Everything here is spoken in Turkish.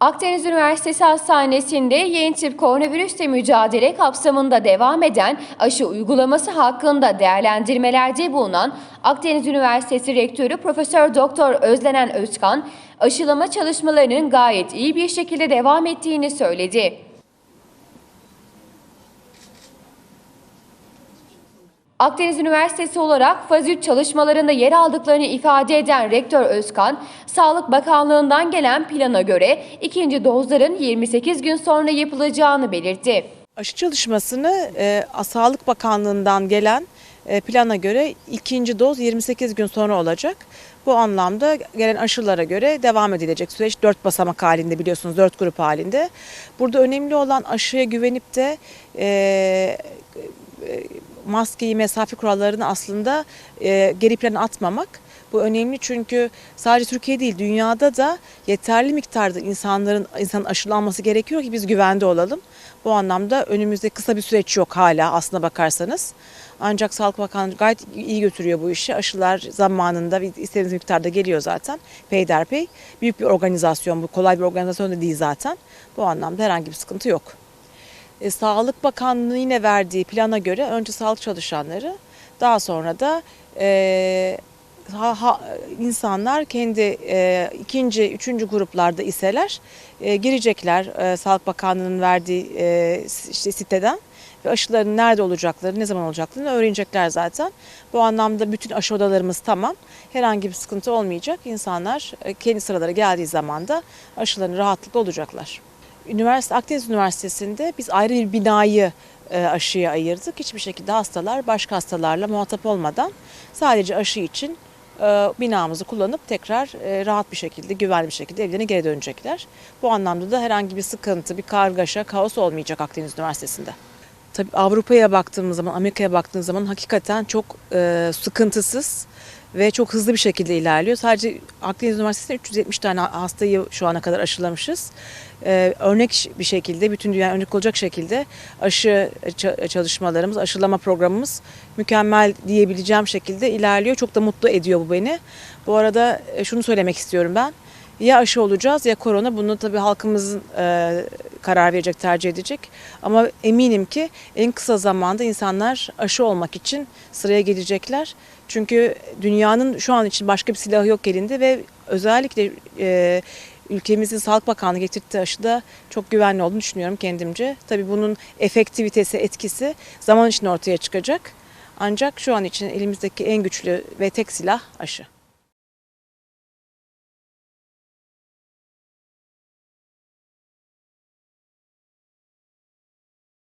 Akdeniz Üniversitesi Hastanesi'nde yeni tip koronavirüsle mücadele kapsamında devam eden aşı uygulaması hakkında değerlendirmelerde bulunan Akdeniz Üniversitesi Rektörü Profesör Doktor Özlenen Özkan, aşılama çalışmalarının gayet iyi bir şekilde devam ettiğini söyledi. Akdeniz Üniversitesi olarak faz 3 çalışmalarında yer aldıklarını ifade eden Rektör Özkan, Sağlık Bakanlığı'ndan gelen plana göre ikinci dozların 28 gün sonra yapılacağını belirtti. Aşı çalışmasını e, Sağlık Bakanlığı'ndan gelen e, plana göre ikinci doz 28 gün sonra olacak. Bu anlamda gelen aşılara göre devam edilecek süreç dört basamak halinde biliyorsunuz dört grup halinde. Burada önemli olan aşıya güvenip de e, maskeyi, mesafe kurallarını aslında e, geri plana atmamak. Bu önemli çünkü sadece Türkiye değil dünyada da yeterli miktarda insanların insan aşılanması gerekiyor ki biz güvende olalım. Bu anlamda önümüzde kısa bir süreç yok hala aslına bakarsanız. Ancak Sağlık Bakanlığı gayet iyi götürüyor bu işi. Aşılar zamanında ve istediğimiz miktarda geliyor zaten peyderpey. Büyük bir organizasyon bu. Kolay bir organizasyon da değil zaten. Bu anlamda herhangi bir sıkıntı yok. E, Sağlık Bakanlığı yine verdiği plana göre önce sağlık çalışanları daha sonra da e, ha, ha, insanlar kendi e, ikinci, üçüncü gruplarda iseler e, girecekler e, Sağlık Bakanlığı'nın verdiği e, işte siteden ve aşıların nerede olacakları, ne zaman olacaklarını öğrenecekler zaten. Bu anlamda bütün aşı odalarımız tamam. Herhangi bir sıkıntı olmayacak. İnsanlar e, kendi sıraları geldiği zaman da aşılarını rahatlıkla olacaklar. Üniversite Akdeniz Üniversitesi'nde biz ayrı bir binayı e, aşıya ayırdık. Hiçbir şekilde hastalar başka hastalarla muhatap olmadan sadece aşı için e, binamızı kullanıp tekrar e, rahat bir şekilde, güvenli bir şekilde evlerine geri dönecekler. Bu anlamda da herhangi bir sıkıntı, bir kargaşa, kaos olmayacak Akdeniz Üniversitesi'nde. Tabii Avrupa'ya baktığımız zaman, Amerika'ya baktığımız zaman hakikaten çok sıkıntısız ve çok hızlı bir şekilde ilerliyor. Sadece Akdeniz Üniversitesi'nde 370 tane hastayı şu ana kadar aşılamışız. Ee, örnek bir şekilde, bütün dünya örnek olacak şekilde aşı çalışmalarımız, aşılama programımız mükemmel diyebileceğim şekilde ilerliyor. Çok da mutlu ediyor bu beni. Bu arada e, şunu söylemek istiyorum ben. Ya aşı olacağız ya korona. Bunu tabii halkımızın e, karar verecek, tercih edecek. Ama eminim ki en kısa zamanda insanlar aşı olmak için sıraya gelecekler. Çünkü dünyanın şu an için başka bir silahı yok elinde ve özellikle e, ülkemizin Sağlık Bakanlığı getirdiği aşıda çok güvenli olduğunu düşünüyorum kendimce. Tabii bunun efektivitesi, etkisi zaman içinde ortaya çıkacak. Ancak şu an için elimizdeki en güçlü ve tek silah aşı.